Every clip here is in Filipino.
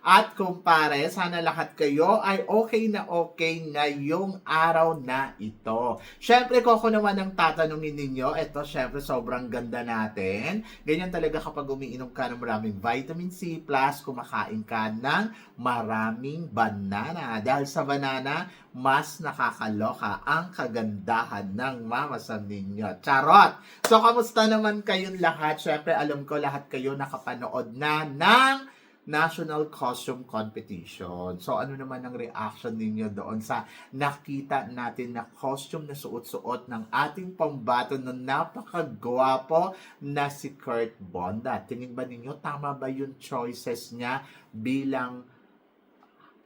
at kumpare. Sana lahat kayo ay okay na okay ngayong araw na ito. Siyempre, ko naman ang tatanungin ninyo. Ito, siyempre, sobrang ganda natin. Ganyan talaga kapag umiinom ka ng maraming vitamin C plus, kumakain ka ng maraming banana. Dahil sa banana, mas nakakaloka ang kagandahan ng mamasan ninyo. Charot! So, kamusta naman kayong lahat? Siyempre, alam ko lahat kayo nakapanood na ng National Costume Competition. So, ano naman ang reaction ninyo doon sa nakita natin na costume na suot-suot ng ating pambato na napakagwapo na si Kurt Bonda. Tingin ba ninyo, tama ba yung choices niya bilang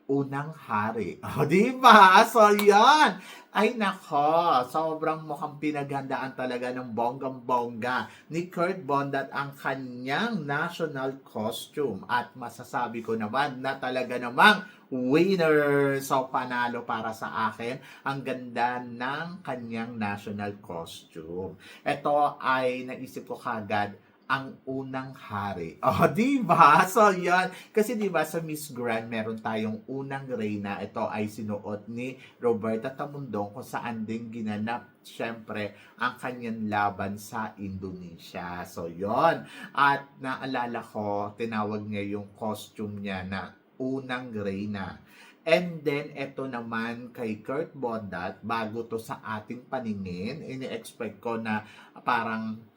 unang hari. O, di ba? So, yan. Ay, nako. Sobrang mukhang pinaghandaan talaga ng bonggang-bongga ni Kurt Bondat ang kanyang national costume. At masasabi ko naman na talaga namang winner. So, panalo para sa akin. Ang ganda ng kanyang national costume. Ito ay naisip ko kagad ang unang hari. Oh, di ba? So, yan. Kasi di ba sa Miss Grand, meron tayong unang reyna. Ito ay sinuot ni Roberta Tamundong kung saan din ginanap syempre ang kanyang laban sa Indonesia. So, yon At naalala ko, tinawag niya yung costume niya na unang reyna. And then, ito naman kay Kurt Bondat, bago to sa ating paningin, ini-expect ko na parang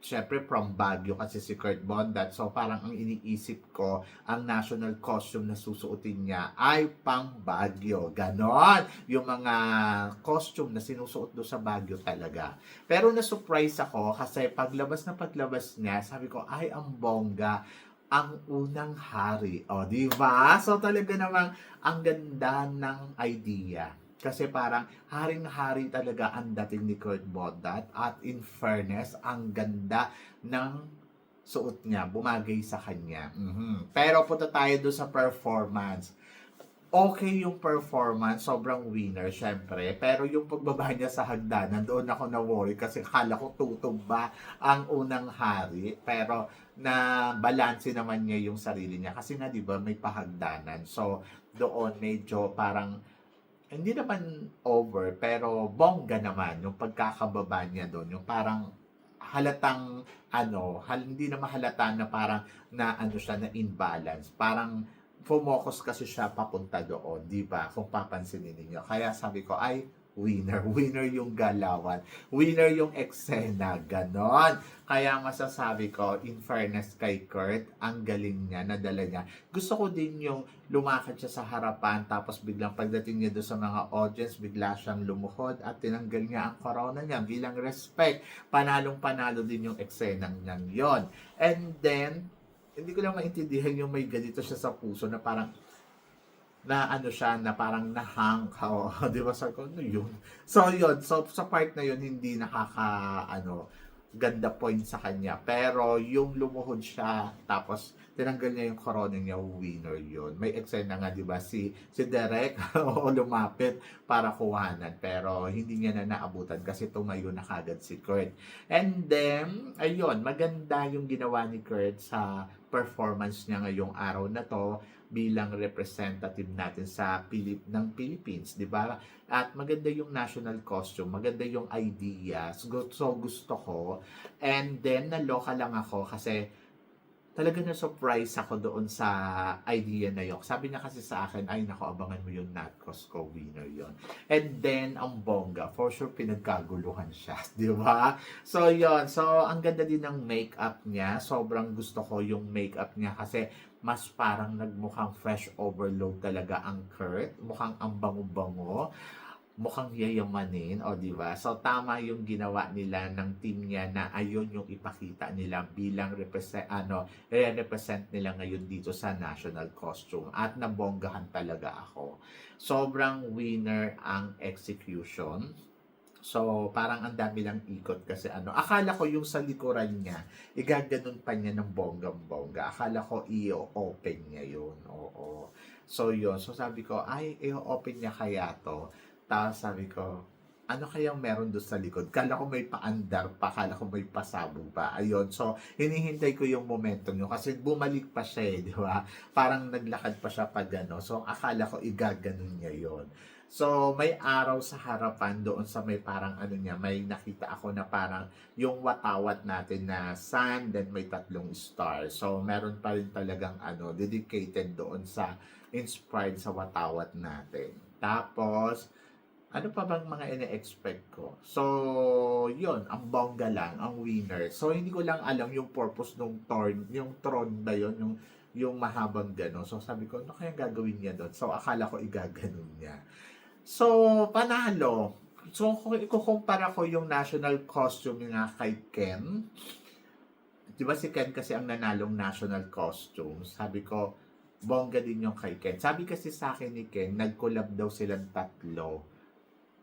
syempre from Baguio kasi si Kurt Bondat. So parang ang iniisip ko, ang national costume na susuotin niya ay pang Baguio. Ganon. Yung mga costume na sinusuot do sa Baguio talaga. Pero na-surprise ako kasi paglabas na paglabas niya, sabi ko, ay ang bongga ang unang hari. O, di ba? So talaga namang ang ganda ng idea. Kasi parang haring-hari talaga ang dating ni Kurt Bondat at in fairness, ang ganda ng suot niya, bumagay sa kanya. Mhm. Pero punta tayo doon sa performance. Okay yung performance, sobrang winner syempre. Pero yung pagbaba niya sa hagdanan, doon ako na-worry kasi kala ko tutog ba ang unang hari. Pero na balanse naman niya yung sarili niya kasi nga 'di ba may pahagdanan. So doon medyo parang hindi naman over, pero bongga naman yung pagkakababa niya doon. Yung parang halatang ano, hal, hindi na mahalata na parang na ano siya na imbalance. Parang focus kasi siya papunta doon, di ba? Kung papansinin niyo. Kaya sabi ko, ay, winner. Winner yung galawan. Winner yung eksena. Ganon. Kaya masasabi ko, in fairness kay Kurt, ang galing niya, nadala niya. Gusto ko din yung lumakad siya sa harapan, tapos biglang pagdating niya doon sa mga audience, bigla siyang lumuhod at tinanggal niya ang corona niya bilang respect. Panalong-panalo din yung eksenang niyang yon. And then, hindi ko lang maintindihan yung may ganito siya sa puso na parang na ano siya na parang nahang o, di ba? Sa ko ano yun? So yun. So sa part na yun hindi nakaka ano ganda point sa kanya. Pero yung lumuhod siya tapos tinanggal niya yung corona niya winner yun may eksena nga di ba si si Derek o lumapit para kuhanan pero hindi niya na naabutan kasi tumayo na kagad si Kurt and then ayun maganda yung ginawa ni Kurt sa performance niya ngayong araw na to bilang representative natin sa Pilip ng Philippines, 'di ba? At maganda yung national costume, maganda yung idea. So, so gusto ko. And then naloka lang ako kasi talaga na surprise ako doon sa idea na yun. Sabi niya kasi sa akin, ay nako, abangan mo yung Nat Costco winner yon And then, ang bongga, for sure pinagkaguluhan siya, di ba? So, yon So, ang ganda din ng makeup niya. Sobrang gusto ko yung makeup niya kasi mas parang nagmukhang fresh overload talaga ang Kurt. Mukhang ang bango-bango mukhang yayamanin, o di ba? So tama yung ginawa nila ng team niya na ayun yung ipakita nila bilang represent ano, represent nila ngayon dito sa national costume at nabonggahan talaga ako. Sobrang winner ang execution So, parang ang dami lang ikot kasi ano. Akala ko yung sa likuran niya, igaganon pa niya ng bonggang-bongga. Akala ko i-open niya yun. Oo. So, yun. So, sabi ko, ay, i-open niya kaya to. Tapos sabi ko, ano kayang meron doon sa likod? Kala ko may paandar pa, kala ko may pasabog pa. Ayun. So, hinihintay ko yung momentum nyo kasi bumalik pa siya eh, di ba? Parang naglakad pa siya pag ano. So, akala ko igaganon niya yon So, may araw sa harapan doon sa may parang ano niya, may nakita ako na parang yung watawat natin na sun, then may tatlong star. So, meron pa rin talagang ano, dedicated doon sa inspired sa watawat natin. Tapos, ano pa bang mga ine-expect ko? So, yun, ang bongga lang, ang winner. So, hindi ko lang alam yung purpose ng torn, yung tron ba yun, yung, yung mahabang gano'n. So, sabi ko, ano kaya gagawin niya doon? So, akala ko igaganon niya. So, panalo. So, kung ikukumpara ko yung national costume nga kay Ken, di ba si Ken kasi ang nanalong national costume, sabi ko, bongga din yung kay Ken. Sabi kasi sa akin ni Ken, nag-collab daw silang tatlo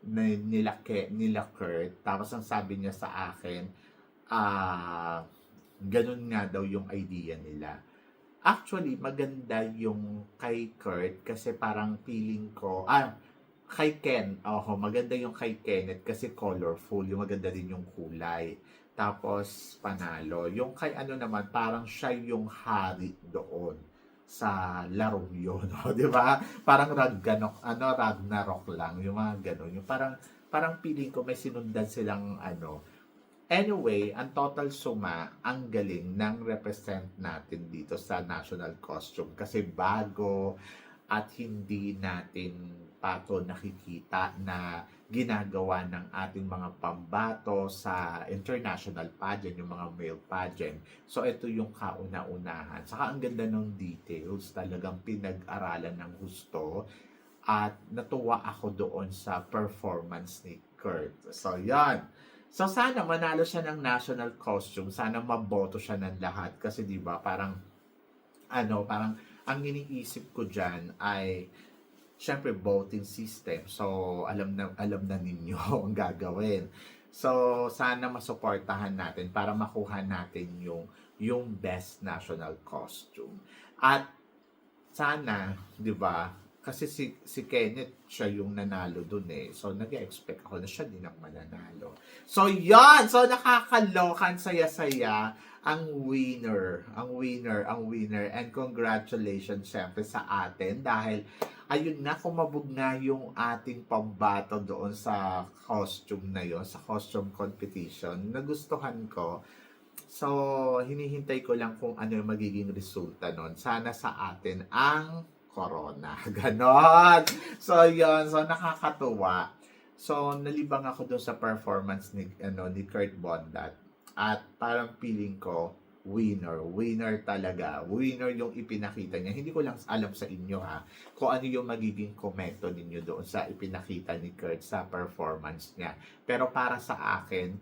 nila, Ke, nila Kurt. Tapos ang sabi niya sa akin, ah, ganun nga daw yung idea nila. Actually, maganda yung kay Kurt kasi parang feeling ko, ah, kay Ken, oh, maganda yung kay Kenneth kasi colorful, yung maganda din yung kulay. Tapos, panalo. Yung kay ano naman, parang siya yung hari doon sa larong yun, oh, di ba? Parang Ragnarok, ano, Ragnarok lang, yung mga ganun. Yung parang, parang feeling ko may sinundan silang ano. Anyway, ang total suma, ang galing ng represent natin dito sa national costume kasi bago at hindi natin pato nakikita na ginagawa ng ating mga pambato sa international pageant, yung mga male pageant. So, ito yung kauna-unahan. Saka ang ganda ng details, talagang pinag-aralan ng gusto at natuwa ako doon sa performance ni Kurt. So, yan. So, sana manalo siya ng national costume. Sana maboto siya ng lahat. Kasi, di ba, parang, ano, parang, ang iniisip ko dyan ay, syempre, voting system. So, alam na, alam na ninyo ang gagawin. So, sana masuportahan natin para makuha natin yung, yung best national costume. At, sana, di ba, kasi si, si Kenneth, siya yung nanalo dun eh. So, nag-expect ako na siya din ang mananalo. So, yan! So, nakakalokan, saya-saya ang winner. Ang winner, ang winner. And congratulations, syempre, sa atin. Dahil, ayun na, kumabog na yung ating pambato doon sa costume na yon sa costume competition. Nagustuhan ko. So, hinihintay ko lang kung ano yung magiging resulta nun. Sana sa atin ang corona. Ganon. So, yon So, nakakatuwa. So, nalibang ako doon sa performance ni, ano, ni Kurt Bondat. At parang feeling ko, winner. Winner talaga. Winner yung ipinakita niya. Hindi ko lang alam sa inyo ha, kung ano yung magiging komento ninyo doon sa ipinakita ni Kurt sa performance niya. Pero para sa akin,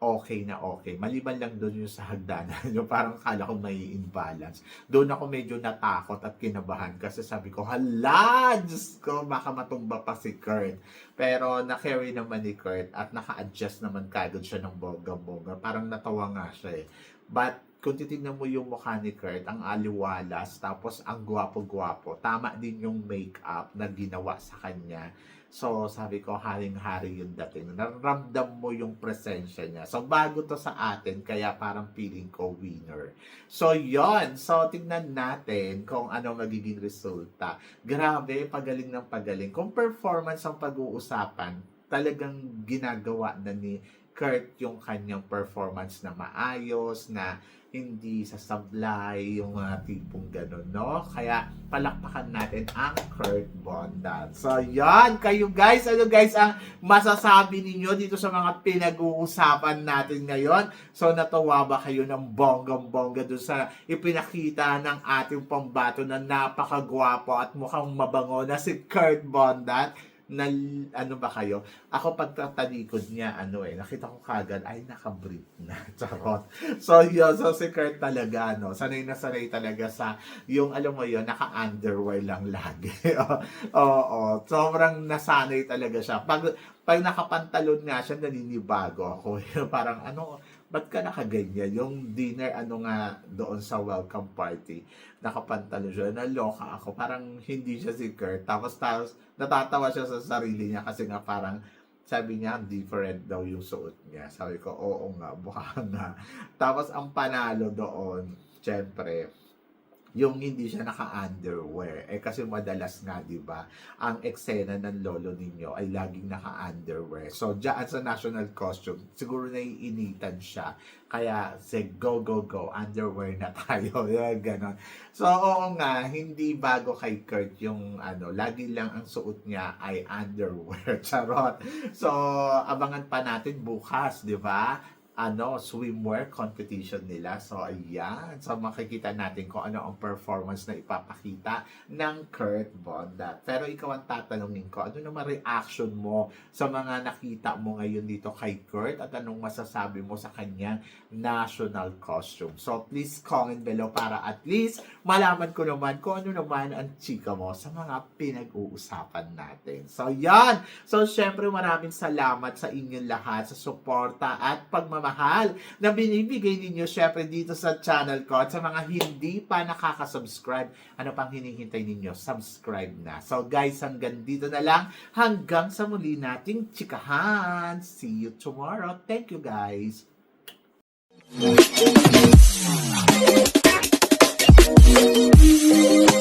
okay na okay. Maliban lang doon yung sa hagdanan, yung parang kala ko may imbalance. Doon ako medyo natakot at kinabahan kasi sabi ko, hala, Diyos ko, baka matumba pa si Kurt. Pero na-carry naman ni Kurt at naka-adjust naman kagad siya ng bongga-bongga. Parang natawa nga siya eh. But kung titignan mo yung mukha ni Kurt, ang aliwalas, tapos ang gwapo-gwapo. Tama din yung makeup na ginawa sa kanya. So, sabi ko, haring-hari yung dating. Naramdam mo yung presensya niya. So, bago to sa atin, kaya parang feeling ko winner. So, yon So, tignan natin kung ano magiging resulta. Grabe, pagaling ng pagaling. Kung performance ang pag-uusapan, talagang ginagawa na ni Kurt yung kanyang performance na maayos, na hindi sasablay, yung mga tipong ganun, no? Kaya palakpakan natin ang Kurt Bondan. So, yan, kayo guys, ano guys ang masasabi ninyo dito sa mga pinag-uusapan natin ngayon? So, natuwa ba kayo ng bonggang-bongga doon sa ipinakita ng ating pambato na napakagwapo at mukhang mabango na si Kurt Bondan? Na ano ba kayo? Ako pagtatalikod niya, ano eh, nakita ko kagad, ay nakabrief na. Charot. So yun, so Kurt talaga, no, sanay na sanay talaga sa, yung alam mo yun, naka-underwear lang lagi. Oo, sobrang nasanay talaga siya. Pag, pag nakapantalon nga siya, naninibago ako. Parang ano, ba't ka nakaganyan? Yung dinner, ano nga, doon sa welcome party, nakapantalon siya, naloka ako. Parang hindi siya si Kurt. Tapos, tapos natatawa siya sa sarili niya kasi nga parang sabi niya, different daw yung suot niya. Sabi ko, oo nga, mukha nga. Tapos, ang panalo doon, syempre, yung hindi siya naka-underwear. Eh kasi madalas nga, di ba, ang eksena ng lolo ninyo ay laging naka-underwear. So, dyan sa national costume, siguro naiinitan siya. Kaya, say, go, go, go, underwear na tayo. Yung Ganon. So, oo nga, hindi bago kay Kurt yung ano, lagi lang ang suot niya ay underwear. Charot. So, abangan pa natin bukas, di ba? Ano, swimwear competition nila. So, ayan. So, makikita natin kung ano ang performance na ipapakita ng Kurt Bondat. Pero ikaw ang tatanungin ko, ano naman reaction mo sa mga nakita mo ngayon dito kay Kurt at anong masasabi mo sa kanyang national costume? So, please comment below para at least malaman ko naman kung ano naman ang chika mo sa mga pinag-uusapan natin. So, yan. So, syempre maraming salamat sa inyong lahat sa suporta at pagmamahal na binibigay ninyo syempre dito sa channel ko at sa mga hindi pa nakaka-subscribe. Ano pang hinihintay ninyo? Subscribe na. So, guys, hanggang dito na lang. Hanggang sa muli nating chikahan. See you tomorrow. Thank you, guys. Thank you.